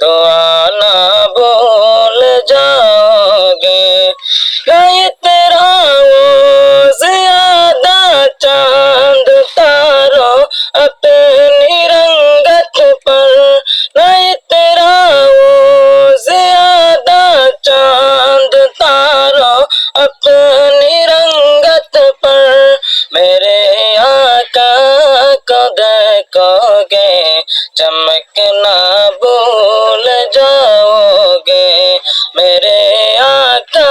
تو آنا بھول جاؤ گے گئے تیرا وہ زیادہ چاند تارو اپنی رنگت پر نہیں تیرا وہ زیادہ چاند تارو اپنی رنگت کو دیکھو گے چمکنا بھول جاؤ گے میرے آقا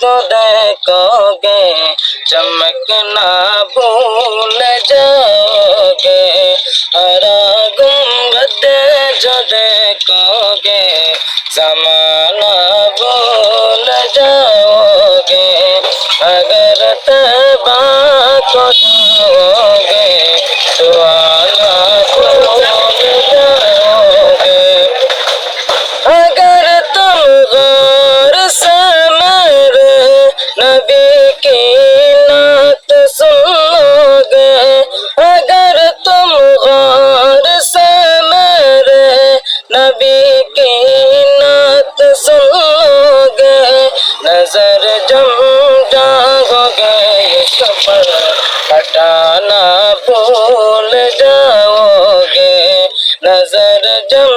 کو دیکھو گے چمکنا بھول جاؤ گے ہرا گنبد جو دیکھو گے زمانہ بھول جاؤ گے اگر تیبہ کو سفر ہٹانا بھول جاؤ گے نظر جم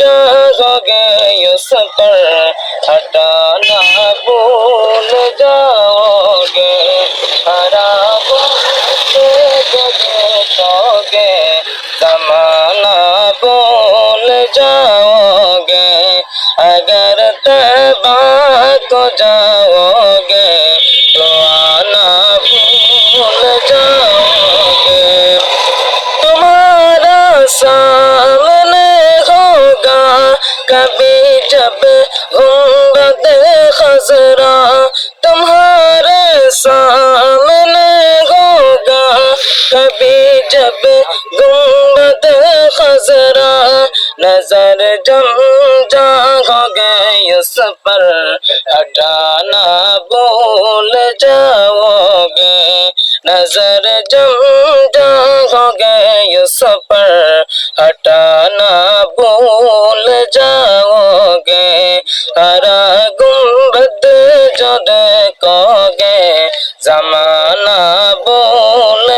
جاؤ گے یہ سفر ہٹانا بھول جاؤ گے ہرا دیکھو گے زمانہ بھول جاؤ گے اگر تیبہ کو جاؤ کبھی جب گنبد خزرا تمہارے سامنے ہوگا۔ کبھی جب گنبد خزرا نظر جم جاگو گے۔ اس پر ہٹانا بھول جاؤ گے۔ نظر جم جاگو گے۔ اس پر ہٹانا بھول جاؤ گے ہرا گنبد جو دیکھو گے زمانہ بھول